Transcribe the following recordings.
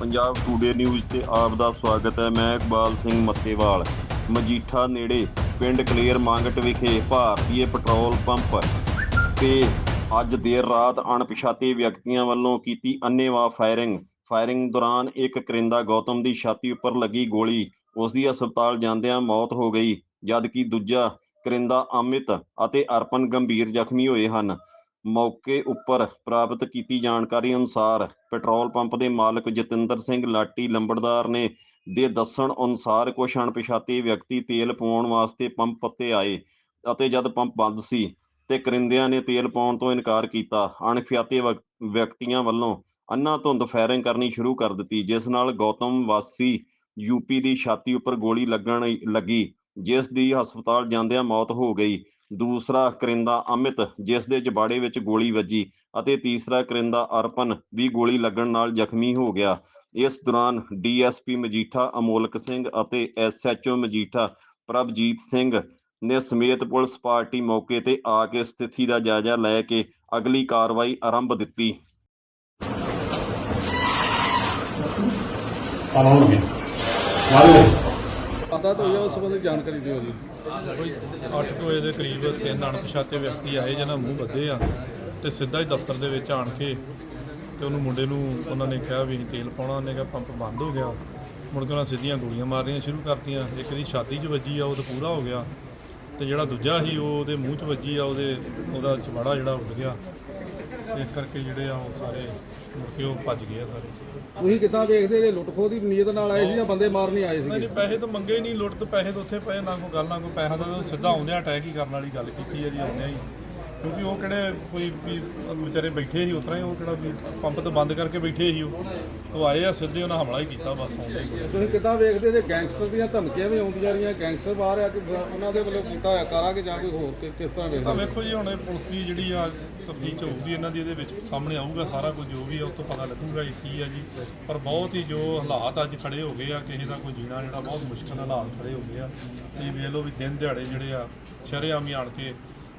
Punjab today news ਤੇ ਆਪ ਦਾ ਸਵਾਗਤ ਹੈ। ਮੈਂ ਇਕਬਾਲ ਸਿੰਘ ਮੱਤੇਵਾਲ। ਮਜੀਠਾ ਨੇੜੇ ਪਿੰਡ ਕਲੇਰ ਮੰਗਟ ਵਿਖੇ ਭਾਰਤੀ ਪੈਟਰੋਲ ਪੰਪ ਤੇ ਅੱਜ ਦੇਰ ਰਾਤ ਅਣਪਛਾਤੇ ਵਿਅਕਤੀਆਂ ਵੱਲੋਂ ਕੀਤੀ ਅੰਨ੍ਹੇਵਾਹ ਫਾਇਰਿੰਗ। ਫਾਇਰਿੰਗ ਦੌਰਾਨ ਇੱਕ ਕਰਿੰਦਾ ਗੌਤਮ ਦੀ ਛਾਤੀ ਉੱਪਰ ਲੱਗੀ ਗੋਲੀ। ਉਸ ਦੀ ਹਸਪਤਾਲ ਜਾਂਦਿਆਂ ਮੌਤ ਹੋ ਗਈ, ਜਦਕਿ ਦੂਜਾ ਕਰਿੰਦਾ ਅਮਿਤ ਅਤੇ ਅਰਪਨ ਗੰਭੀਰ ਜ਼ਖਮੀ ਹੋਏ ਹਨ। ਮੌਕੇ ਉੱਪਰ ਪ੍ਰਾਪਤ ਕੀਤੀ ਜਾਣਕਾਰੀ ਅਨੁਸਾਰ ਪੈਟਰੋਲ ਪੰਪ ਦੇ ਮਾਲਕ ਜਤਿੰਦਰ ਸਿੰਘ ਲਾਟੀ ਲੰਬੜਦਾਰ ਨੇ ਦੇ ਦੱਸਣ ਅਨੁਸਾਰ ਕੁਝ ਅਣਪਛਾਤੇ ਵਿਅਕਤੀ ਤੇਲ ਪਾਉਣ ਵਾਸਤੇ ਪੰਪ ਉੱਤੇ ਆਏ ਅਤੇ ਜਦ ਪੰਪ ਬੰਦ ਸੀ ਤੇ ਕਰਿੰਦਿਆਂ ਨੇ ਤੇਲ ਪਾਉਣ ਤੋਂ ਇਨਕਾਰ ਕੀਤਾ, ਅਣਪਛਾਤੇ ਵਿਅਕਤੀਆਂ ਵੱਲੋਂ ਅੰਨਾ ਧੁੰਦ ਫਾਇਰਿੰਗ ਕਰਨੀ ਸ਼ੁਰੂ ਕਰ ਦਿੱਤੀ, ਜਿਸ ਨਾਲ ਗੌਤਮ ਵਾਸੀ ਯੂਪੀ ਦੀ ਛਾਤੀ ਉੱਪਰ ਗੋਲੀ ਲੱਗਣ ਲੱਗੀ, ਜਿਸ ਦੀ ਹਸਪਤਾਲ ਜਾਂਦਿਆਂ ਮੌਤ ਹੋ ਗਈ। ਦੂਸਰਾ ਕਰਿੰਦਾ ਅਮਿਤ ਜਿਸ ਦੇ ਜਬਾੜੇ ਵਿੱਚ ਗੋਲੀ ਵੱਜੀ ਅਤੇ ਤੀਸਰਾ ਕਰਿੰਦਾ ਅਰਪਨ ਵੀ ਗੋਲੀ ਲੱਗਣ ਨਾਲ ਜ਼ਖਮੀ ਹੋ ਗਿਆ। ਇਸ ਦੌਰਾਨ ਡੀਐਸਪੀ ਮਜੀਠਾ ਅਮੋਲਕ ਸਿੰਘ ਅਤੇ ਐਸਐਚਓ ਮਜੀਠਾ ਪ੍ਰਭਜੀਤ ਸਿੰਘ ਨੇ ਸਮੇਤ ਪੁਲਿਸ ਪਾਰਟੀ ਮੌਕੇ ਤੇ ਆ ਕੇ ਸਥਿਤੀ ਦਾ ਜਾਇਜ਼ਾ ਲੈ ਕੇ ਅਗਲੀ ਕਾਰਵਾਈ ਆਰੰਭ ਦਿੱਤੀ। ਪਾਉਣਗੇ ਮਾਰੋ ਪਤਾ ਤਾਂ ਹੋਇਆ ਉਸ ਸੰਬੰਧੀ ਜਾਣਕਾਰੀ ਦਿਓ ਜੀ। ਕੋਈ 8 ਵਜੇ ਦੇ ਕਰੀਬ ਤਿੰਨ ਅਣਪਛਾਤੇ ਵਿਅਕਤੀ ਆਏ ਜਿਹਨਾਂ ਮੂੰਹ ਬੱਧੇ ਆ ਤੇ ਸਿੱਧਾ ਹੀ ਦਫ਼ਤਰ ਦੇ ਵਿੱਚ ਆਣ ਕੇ ਤੇ ਉਹਨੂੰ ਮੁੰਡੇ ਨੂੰ ਉਹਨਾਂ ਨੇ ਕਿਹਾ ਵੀ ਤੇਲ ਪਾਉਣਾ, ਉਹਨੇ ਕਿਹਾ ਪੰਪ ਬੰਦ ਹੋ ਗਿਆ। ਮੁੜ ਕੇ ਉਹਨਾਂ ਸਿੱਧੀਆਂ ਗੋਲੀਆਂ ਮਾਰਨੀਆਂ ਸ਼ੁਰੂ ਕਰਤੀਆਂ। ਇੱਕ ਦੀ ਛਾਤੀ 'ਚ ਵੱਜੀ ਆ, ਉਹ ਤਾਂ ਪੂਰਾ ਹੋ ਗਿਆ। ਤੇ ਜਿਹੜਾ ਦੂਜਾ ਸੀ, ਉਹ ਉਹਦੇ ਮੂੰਹ 'ਚ ਵੱਜੀ ਆ, ਉਹਦੇ ਉਹਦਾ ਚਵਾੜਾ ਜਿਹੜਾ ਉੱਡ ਗਿਆ। ਇਸ ਕਰਕੇ ਜਿਹੜੇ ਆ ਉਹ ਸਾਰੇ ਮੁੜ ਕੇ ਉਹ ਭੱਜ ਗਏ ਆ ਸਾਰੇ। ਤੁਸੀਂ ਕਿੱਦਾਂ ਵੇਖਦੇ ਜੇ ਲੁੱਟ ਖੋਹ ਦੀ ਨੀਅਤ ਨਾਲ ਆਏ ਸੀ ਜਾਂ ਬੰਦੇ ਮਾਰਨ ਹੀ ਆਏ ਨਹੀਂ ਸੀਗੇ? ਨਹੀਂ ਪੈਸੇ ਤਾਂ ਮੰਗੇ ਹੀ ਨਹੀਂ ਲੁੱਟ ਤੇ ਪੈਸੇ ਤਾਂ ਉੱਥੇ ਪਏ ਨਾ ਕੋਈ ਗੱਲ ਨਾ ਕੋਈ ਪੈਸਾ ਤਾਂ ਸਿੱਧਾ ਆਉਂਦਿਆਂ ਅਟੈਕ ਹੀ ਕਰਨ ਵਾਲੀ ਗੱਲ ਕੀਤੀ ਹੈ ਜੀ ਆਉਂਦਿਆਂ ਹੀ। ਕਿਉਂਕਿ ਉਹ ਕਿਹੜੇ ਕੋਈ ਵੀ ਵਿਚਾਰੇ ਬੈਠੇ ਸੀ ਉਸ ਤਰ੍ਹਾਂ ਹੀ ਉਹ ਕਿਹੜਾ ਵੀ ਪੰਪ ਤੋਂ ਬੰਦ ਕਰਕੇ ਬੈਠੇ ਸੀ ਉਹ। ਉਹ ਆਏ ਆ ਸਿੱਧੇ ਉਹਨਾਂ ਹਮਲਾ ਹੀ ਕੀਤਾ ਬਸ ਆਉਂਦੇ ਹੀ ਤੁਸੀਂ ਕਿੱਦਾਂ ਵੇਖਦੇ ਜੇ ਗੈਂਗਸਟਰ ਦੀਆਂ ਧਮਕੀਆਂ ਵੀ ਆਉਂਦੀਆਂ ਰਹੀਆਂ ਗੈਂਗਸਟਰ ਬਾਹਰ ਆ ਕਿ ਉਹਨਾਂ ਦੇ ਵੱਲੋਂ ਕੀਤਾ ਹੋਇਆ ਕਰਾਂਗੇ ਜਾਂ ਕੋਈ ਹੋਰ ਕਿ- ਕਿਸ ਤਰ੍ਹਾਂ ਤਾਂ ਵੇਖਦੇ ਵੇਖੋ ਜੀ ਹੁਣ ਇਹ ਪੁਲਿਸ ਦੀ ਜਿਹੜੀ ਆ ਤਫਤੀਸ਼ ਹੋਊਗੀ ਇਹਨਾਂ ਦੀ ਇਹਦੇ ਵਿੱਚ ਸਾਹਮਣੇ ਆਊਗਾ ਸਾਰਾ ਕੁਝ ਜੋ ਵੀ ਆ ਉਹ ਤੋਂ ਪਤਾ ਲੱਗੂਗਾ ਇਹ ਕੀ ਆ ਜੀ। ਪਰ ਬਹੁਤ ਹੀ ਜੋ ਹਾਲਾਤ ਅੱਜ ਖੜੇ ਹੋ ਗਏ ਆ ਕਿਸੇ ਦਾ ਕੋਈ ਜੀਣਾ ਜਿਹੜਾ ਬਹੁਤ ਮੁਸ਼ਕਲ ਹਾਲਾਤ ਖੜੇ ਹੋ ਗਏ ਆ। ਤੁਸੀਂ ਵੇਖ ਲਓ ਵੀ ਦਿਨ ਦਿਹਾੜੇ ਜਿਹੜੇ ਆ ਸ਼ਰੇਆਮ ਹੀ ਆਣ ਕੇ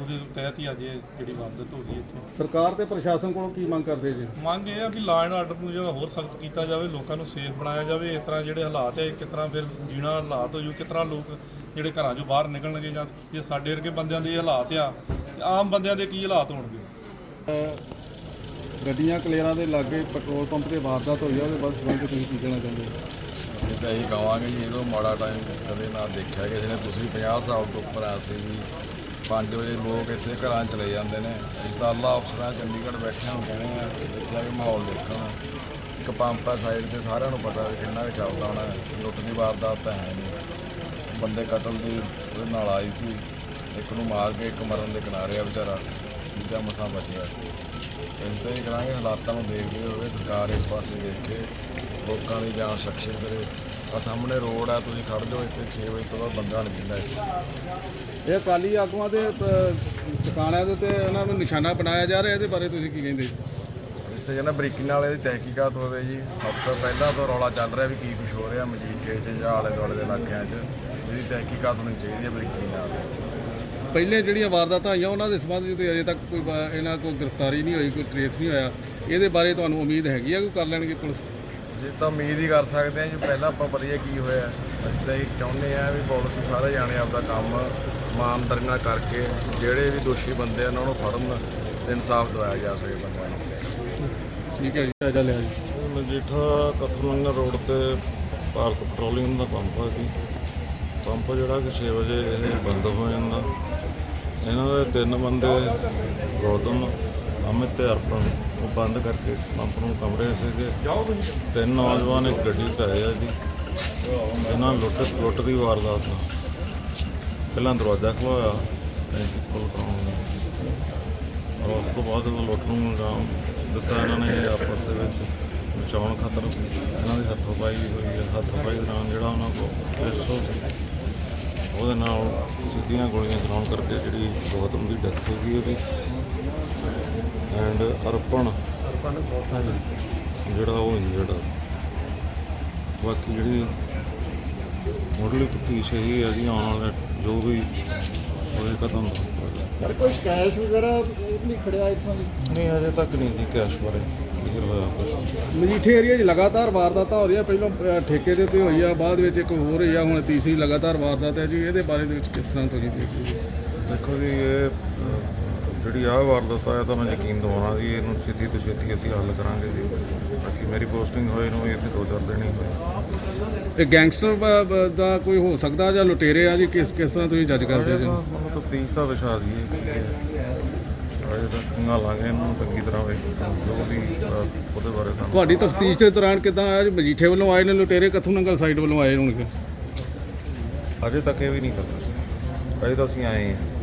ਉਹਦੇ ਤਹਿਤ ਹੀ ਅੱਜ ਇਹ ਜਿਹੜੀ ਵਾਰਦਾਤ ਹੋ ਗਈ ਇੱਥੇ। ਸਰਕਾਰ ਤੇ ਪ੍ਰਸ਼ਾਸਨ ਕੋਲੋਂ ਕੀ ਮੰਗ ਕਰਦੇ ਜੀ? ਮੰਗ ਇਹ ਆ ਵੀ ਲਾਅ ਐਂਡ ਆਰਡਰ ਨੂੰ ਜਿਹੜਾ ਹੋਰ ਸਖਤ ਕੀਤਾ ਜਾਵੇ ਲੋਕਾਂ ਨੂੰ ਸੇਫ ਬਣਾਇਆ ਜਾਵੇ ਇਸ ਤਰ੍ਹਾਂ ਜਿਹੜੇ ਹਾਲਾਤ ਹੈ ਕਿਸ ਤਰ੍ਹਾਂ ਫਿਰ ਜੀਣਾ ਹਾਲਾਤ ਹੋ ਜੂ ਕਿਸ ਤਰ੍ਹਾਂ ਲੋਕ ਜਿਹੜੇ ਘਰਾਂ ਚੋਂ ਬਾਹਰ ਨਿਕਲਣਗੇ ਜਾਂ ਜੇ ਸਾਡੇ ਵਰਗੇ ਬੰਦਿਆਂ ਦੇ ਹਾਲਾਤ ਆ ਆਮ ਬੰਦਿਆਂ ਦੇ ਕੀ ਹਾਲਾਤ ਹੋਣਗੇ? ਗੱਡੀਆਂ ਕਲੇਰਾਂ ਦੇ ਲਾਗੇ ਪੈਟਰੋਲ ਪੰਪ ਤੇ ਵਾਰਦਾਤ ਹੋਈ ਆ ਉਹਦੇ ਬਾਅਦ ਸੰਬੰਧ ਤੁਸੀਂ ਕੀ ਕਹਿਣਾ ਚਾਹੁੰਦੇ ਹੋ? ਇਹ ਤਾਂ ਇਹੀ ਕਹਾਂਗੇ ਜੀ ਇਹਦੋਂ ਮਾੜਾ ਟਾਈਮ ਕਦੇ ਨਾ ਦੇਖਿਆ ਕਿਸੇ ਨੇ ਤੁਸੀਂ 50 ਸਾਲ ਤੋਂ ਉੱਪਰ ਆ ਸੀ ਜੀ। 5 ਵਜੇ ਲੋਕ ਇੱਥੇ ਘਰਾਂ ਚਲੇ ਜਾਂਦੇ ਨੇ। ਜਿੱਦਾਂ ਅਫਸਰਾਂ ਚੰਡੀਗੜ੍ਹ ਬੈਠੇ ਹੋ ਕਹਿਣੇ ਆ ਜਾ ਮਾਹੌਲ ਦੇਖਣ। ਇੱਕ ਪੰਪ ਆ ਸਾਈਡ ਤੇ, ਸਾਰਿਆਂ ਨੂੰ ਪਤਾ ਵੀ ਕਿੰਨਾ ਕੁ ਚੱਲਦਾ ਹੋਣਾ। ਲੁੱਟ ਦੀ ਵਾਰਦਾਤ ਤਾਂ ਹੈ ਨਹੀਂ। ਬੰਦੇ ਕਤਲ ਦੀ ਉਹਦੇ ਨਾਲ ਆਈ ਸੀ। ਇੱਕ ਨੂੰ ਮਾਰ ਕੇ, ਇੱਕ ਮਰਨ ਦੇ ਕਿਨਾਰੇ ਆ ਵਿਚਾਰਾ। ਦੂਜਾ ਮਸਾ ਬਚਿਆ। ਇਸ ਤੇ ਹੀ ਕਰਾਂਗੇ। ਹਾਲਾਤਾਂ ਨੂੰ ਦੇਖਦੇ ਹੋਏ ਸਰਕਾਰ ਇਸ ਪਾਸੇ ਦੇਖ। ਕੇ ਲੋਕਾਂ ਦੀ ਜਾਨ ਸੁਰੱਖਿਅਤ ਕਰੇ ਆ ਸਾਹਮਣੇ ਰੋਡ ਆ ਤੁਸੀਂ ਖੜ ਜਾਓ ਇੱਥੇ 6 ਵਜੇ ਤੋਂ ਬਾਅਦ ਬੰਦਾ ਨਹੀਂ ਇੱਥੇ। ਇਹ ਅਕਾਲੀ ਆਗੂਆਂ ਦੇ ਟਿਕਾਣਿਆਂ ਦੇ ਉੱਤੇ ਉਹਨਾਂ ਨੂੰ ਨਿਸ਼ਾਨਾ ਬਣਾਇਆ ਜਾ ਰਿਹਾ ਇਹਦੇ ਬਾਰੇ ਤੁਸੀਂ ਕੀ ਕਹਿੰਦੇ ਇਸ ਤੇ ਕਹਿੰਦਾ ਬਰੀਕੀ ਨਾਲ ਇਹਦੀ ਤਹਿਕੀਕਾਤ ਹੋਵੇ ਜੀ। ਸਭ ਤੋਂ ਪਹਿਲਾਂ ਤੋਂ ਰੌਲਾ ਚੱਲ ਰਿਹਾ ਵੀ ਕੀ ਕੁਝ ਹੋ ਰਿਹਾ ਮਜੀਠੇ 'ਚ ਜਾਂ ਆਲੇ ਦੁਆਲੇ ਦੇ ਇਲਾਕਿਆਂ 'ਚ। ਇਹਦੀ ਤਹਿਕੀਕਾਤ ਹੋਣੀ ਚਾਹੀਦੀ ਹੈ ਬਰੀਕੀ ਨਾਲ। ਪਹਿਲੇ ਜਿਹੜੀਆਂ ਵਾਰਦਾਤਾਂ ਹੋਈਆਂ ਉਹਨਾਂ ਦੇ ਸੰਬੰਧ ਵਿੱਚ ਤੇ ਅਜੇ ਤੱਕ ਕੋਈ ਇਹਨਾਂ ਕੋਲ ਗ੍ਰਿਫਤਾਰੀ ਨਹੀਂ ਹੋਈ ਕੋਈ ਟ੍ਰੇਸ ਨਹੀਂ ਹੋਇਆ। ਇਹਦੇ ਬਾਰੇ ਤੁਹਾਨੂੰ ਉਮੀਦ ਹੈਗੀ ਆ ਕਿ ਕਰ ਲੈਣਗੇ ਪੁਲਿਸ? ਜੇ ਤਾਂ ਉਮੀਦ ਹੀ ਕਰ ਸਕਦੇ ਹਾਂ ਜੀ ਪਹਿਲਾਂ ਆਪਾਂ ਵਧੀਆ ਕੀ ਹੋਇਆ। ਅਸੀਂ ਤਾਂ ਇਹ ਚਾਹੁੰਦੇ ਆ ਵੀ ਪੁਲਿਸ ਸਾਰੇ ਜਾਣੇ ਆਪਦਾ ਕੰਮ ਇਮਾਨਦਾਰੀ ਨਾਲ ਕਰਕੇ ਜਿਹੜੇ ਵੀ ਦੋਸ਼ੀ ਬੰਦੇ ਆ ਉਹਨਾਂ ਨੂੰ ਫੜਨ ਤੇ ਇਨਸਾਫ ਦਿਵਾਇਆ ਜਾ ਸਕੇ ਬੰਦਿਆਂ ਨੂੰ। ਠੀਕ ਹੈ ਜੀ। ਜਾਇਜ਼ਾ ਲਿਆ ਜੀ? ਮਜੀਠਾ ਕਥਲੰਗਾ ਰੋਡ ਤੇ ਭਾਰਤ ਪੈਟਰੋਲੀਅਮ ਦਾ ਪੰਪ ਹੈ ਜੀ। ਪੰਪ ਜਿਹੜਾ ਕਿ 6 ਵਜੇ ਇਹ ਬੰਦ ਹੋ ਜਾਂਦਾ। ਇਹਨਾਂ ਦੇ ਤਿੰਨ ਬੰਦੇ ਗੌਤਮ ਅਮਿਤ ਤੇ ਅਰਪਣ ਉਹ ਬੰਦ ਕਰਕੇ ਪੰਪ ਨੂੰ ਕਮਰੇ ਸੀਗੇ। ਤਿੰਨ ਨੌਜਵਾਨ ਇੱਕ ਗੱਡੀ 'ਚ ਆਏ ਆ ਜੀ। ਇਹਨਾਂ ਲੁੱਟ ਲੁੱਟ ਦੀ ਵਾਰਦਾਤ ਨਾਲ ਪਹਿਲਾਂ ਦਰਵਾਜ਼ਾ ਖੋਲ੍ਹਿਆ ਟੈਂਕੀ ਖੋਲ ਕਰਾਉਣ ਔਰ ਉਸ ਤੋਂ ਬਾਅਦ ਉਹ ਲੁੱਟ ਨੂੰ ਅੰਜਾਮ ਦਿੱਤਾ ਇਹਨਾਂ ਨੇ ਆਪਸ ਦੇ ਵਿੱਚ। ਬਚਾਉਣ ਖਾਤਰ ਇਹਨਾਂ ਦੀ ਹੱਥੋਂ ਪਾਈ ਹੋਈ ਹੈ ਹੱਥੋਂ ਪਾਈ ਦੌਰਾਨ ਜਿਹੜਾ ਉਹਨਾਂ ਕੋਲ ਪਿਸਤੌਲ ਸੀ, ਉਹਦੇ ਨਾਲ ਸਿੱਧੀਆਂ ਗੋਲੀਆਂ ਚਲਾਉਣ ਕਰਕੇ ਜਿਹੜੀ ਗੌਤਮ ਦੀ ਡੈਥ ਹੋ ਗਈ ਉਹਦੀ। ਐਂਡ ਅਰਪਣ। ਜਿਹੜਾ ਉਹ ਇੰਜਰਡ ਆ ਬਾਕੀ ਜਿਹੜੀ ਮੁੱਢਲੀ ਤਫਤੀਸ਼ ਇਹ ਹੈ ਜੀ ਆਉਣ ਵਾਲੇ ਜੋ ਵੀ ਹੋਏਗਾ ਤੁਹਾਨੂੰ। ਸਰ ਕੋਈ ਕੈਸ਼ ਵਗੈਰਾ ਨਹੀਂ ਖੜਿਆ ਇੱਥੋਂ ਦੀ ਨਹੀਂ ਅਜੇ ਤੱਕ ਨਹੀਂ ਜੀ ਕੈਸ਼ ਬਾਰੇ ਮਜੀਠੇ ਏਰੀਆ 'ਚ ਲਗਾਤਾਰ ਵਾਰਦਾਤਾਂ ਹੋ ਰਹੀਆਂ। ਪਹਿਲਾਂ ਠੇਕੇ ਦੇ ਉੱਤੇ ਹੋਈ ਆ ਬਾਅਦ ਵਿੱਚ ਇੱਕ ਹੋਰ ਹੋਈ ਆ ਹੁਣ ਤੀਸਰੀ ਲਗਾਤਾਰ ਵਾਰਦਾਤ ਹੈ ਜੀ। ਇਹਦੇ ਬਾਰੇ ਦੇ ਵਿੱਚ ਕਿਸ ਤਰ੍ਹਾਂ ਤੁਸੀਂ ਦੇਖਦੇ ਹੋ? ਦੇਖੋ ਜੀ ਇਹ ਜਿਹੜੀ ਆਹ ਵਾਰਦਾਤ ਆ ਇਹ ਤਾਂ ਮੈਂ ਯਕੀਨ ਦਵਾਉਣਾ ਜੀ ਇਹਨੂੰ ਛੇਤੀ ਤੋਂ ਛੇਤੀ ਅਸੀਂ ਹੱਲ ਕਰਾਂਗੇ ਜੀ। ਬਾਕੀ ਮੇਰੀ ਪੋਸਟਿੰਗ ਹੋਈ ਨੂੰ ਇੱਥੇ ਦੋ ਚਾਰ ਦਿਨ ਹੀ ਹੋਏ। ਇਹ ਗੈਂਗਸਟਰ ਦਾ ਕੋਈ ਹੋ ਸਕਦਾ ਜਾਂ ਲੁਟੇਰੇ ਆ ਜੀ? ਕਿਸ ਕਿਸ ਤਰ੍ਹਾਂ ਤੁਸੀਂ ਜੱਜ ਕਰਦੇ ਤਾਂ ਮਤਲਬ ਤਫਤੀਸ਼ ਦਾ ਵਿਸ਼ਾ ਜੀ ਅਜੇ ਤਾਂ ਖੰਗਾਲਾਂਗੇ ਇਹਨੂੰ ਚੰਗੀ ਤਰ੍ਹਾਂ ਵੇ ਜੋ ਵੀ ਉਹਦੇ ਬਾਰੇ ਸਾਨੂੰ ਤੁਹਾਡੀ ਤਫਤੀਸ਼ ਦੇ ਦੌਰਾਨ ਕਿਦਾਂ ਆਇਆ ਜੀ? ਮਜੀਠੇ ਵੱਲੋਂ ਆਏ ਨੇ ਲੁਟੇਰੇ? ਕਿੱਥੋਂ ਨੰਗਲ ਸਾਈਡ ਵੱਲੋਂ ਆਏ ਹੋਣਗੇ? ਅਜੇ ਤੱਕ ਇਹ ਵੀ ਨਹੀਂ ਪਤਾ। ਅਜੇ ਤਾਂ ਅਸੀਂ ਆਏ ਹਾਂ।